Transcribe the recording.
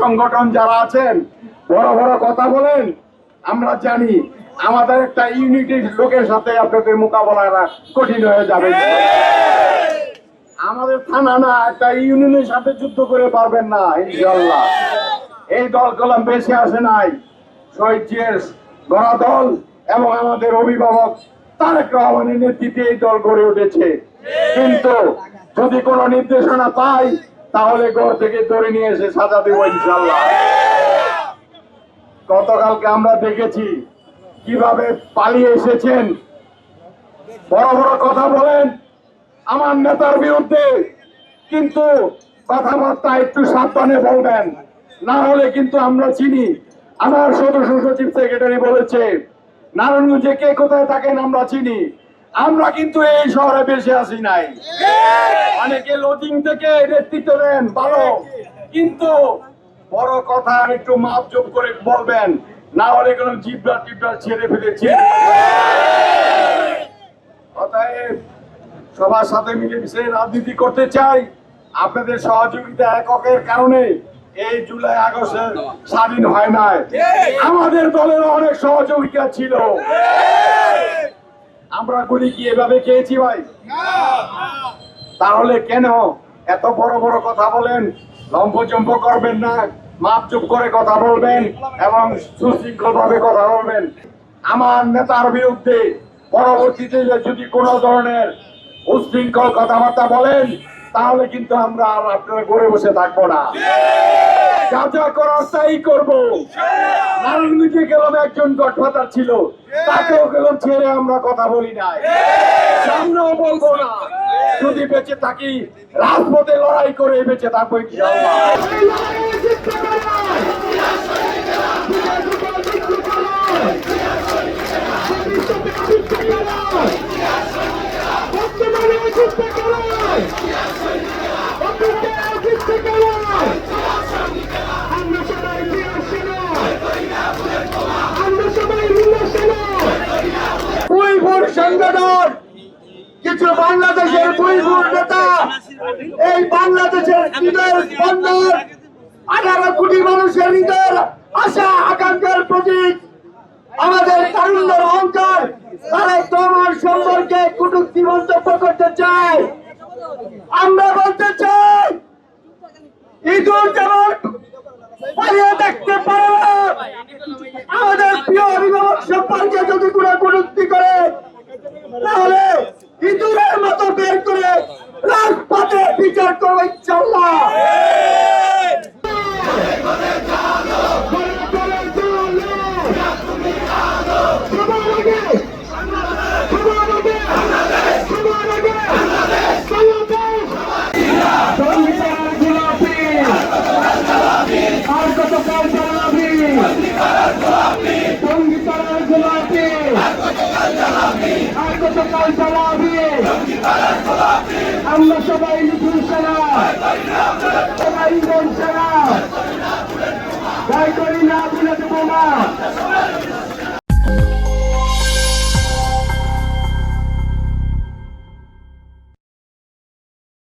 সংগঠন যারা আছেন, বড় বড় কথা বলেন, আমরা জানি আমাদের একটা ইউনিটির লোকের সাথে আপনাদের মোকাবেলা কঠিন হয়ে যাবে। আমাদের থানা না, একটা ইউনিয়নের সাথে যুদ্ধ করে পারবেন না ইনশাল্লাহ এই দল কলম বেশি আসে নাই। শহীদ জিয়ার গড়া দল এবং আমাদের অভিভাবক তারেক রহমানের নেতৃত্বে এই দল গড়ে উঠেছে। কিন্তু যদি কোনো নির্দেশনা পাই তাহলে ঘর থেকে ধরে নিয়ে এসে সাজা দেবো ইনশাল্লাহ। গতকালকে আমরা দেখেছি কীভাবে পালিয়ে এসেছেন। বড় বড় কথা বলেন আমার নেতার বিরুদ্ধে, কিন্তু কথাবার্তা একটু সাবধানে বলবেন। না হলে কিন্তু আমরা চিনি। আমার সদস্য সচিব সেক্রেটারি বলেছে, নারায়ণগঞ্জে কে কোথায় থাকেন আমরা চিনি। আমরা কিন্তু এই শহরে বেশি আসি নাই। অনেকে লজিং থেকে নেতৃত্ব দেন ভালো। কিন্তু বড় কথা একটু মাপ যোগ করে বলবেন না হলে কোনো জিবরা টিবরা ছেড়ে ফেলেছে অতএব সবার সাথে মিলেমিশে রাজনীতি করতে চাই। আপনাদের সহযোগিতা এককের কারণে এই জুলাই আগস্টে স্বাধীন হয় নাই। আমাদের দলের অনেক সহযোগিতা ছিল। আমরা গুলি কি এভাবে খেয়েছি ভাই? তাহলে কেন এত বড় বড় কথা বলেন? লম্বচম্প করবেন না মাপচুপ করে কথা বলবেন এবং সুশৃঙ্খল ভাবে কথা বলবেন। আমার নেতার বিরুদ্ধে পরবর্তীতে যদি কোনো ধরনের উশৃঙ্খল কথাবার্তা বলেন তাহলে কিন্তু আমরা আর আপনারা ঘরে বসে থাকব না। যা যা করার তাই করব। নারায়ণগঞ্জে গেলাম একজন গডফাদার ছিল। তাকেও গেলাম ছেড়ে আমরা কথা বলি নাই। সামনেও বলব না। যদি বেঁচে থাকি রাজপথে লড়াই করে বেঁচে থাকব ইনশাআল্লাহ। সংগঠন কিছু বাংলাদেশের কুইপুর নেতা, এই বাংলাদেশের হৃদয়ের স্পন্দন আঠারো কোটি মানুষের হৃদয়ের আশা, আকাঙ্ক্ষার প্রতীক, আমাদের তারুণ্যের অহংকার, তারা তোমার সম্পর্কে কুটুক্তি মন্তব্য করতে চায়। আমরা বলতে চাই, ইঁদুর যেমন দেখতে পারে না আমাদের প্রিয় অভিভাবক সম্পর্কে যদি কোনো কটূক্তি করে তাহলে ইঁদুরের মতো বের করে রাজপথে বিচার করব ইনশাল্লাহ আর কত কাল চালাবি সঙ্গীতার গোলাপি। আর কত কাল চালাবি আমরা সবাই নিপুণ সেনা। সবাই ইন্দন সেনা। তাই করি না। দেবো না।